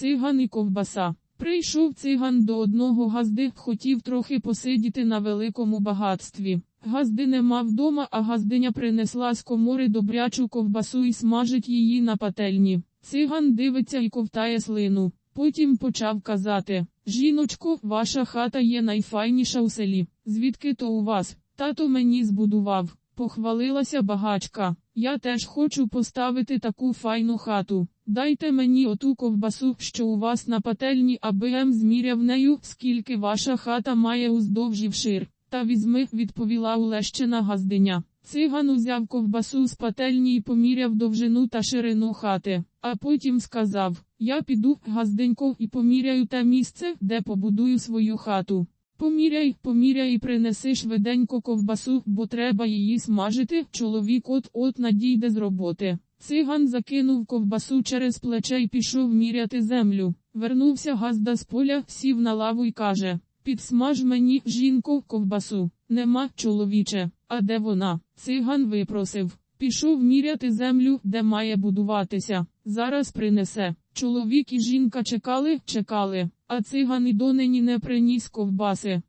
Циган і ковбаса. Прийшов циган до одного газди, хотів трохи посидіти на великому багатстві. Газди нема вдома, а газдиня принесла з комори добрячу ковбасу і смажить її на пательні. Циган дивиться і ковтає слину. Потім почав казати: Жіночко, ваша хата є найфайніша у селі. Звідки то у вас? Тато мені збудував. Похвалилася багачка. Я теж хочу поставити таку файну хату. Дайте мені оту ковбасу, що у вас на пательні, аби ем зміряв нею, скільки ваша хата має уздовж і вшир. Та візьми, відповіла улещена газдиня. Циган узяв ковбасу з пательні і поміряв довжину та ширину хати, а потім сказав: Я піду, газденько, і поміряю те місце, де побудую свою хату. Поміряй, поміряй і принеси швиденько ковбасу, бо треба її смажити. Чоловік от от надійде з роботи. Циган закинув ковбасу через плече і пішов міряти землю. Вернувся газда з поля, сів на лаву і каже: Підсмаж мені, жінко, ковбасу. Нема, чоловіче. А де вона? Циган випросив. Пішов міряти землю, де має будуватися. Зараз принесе. Чоловік і жінка чекали, чекали, а циган і донині не приніс ковбаси.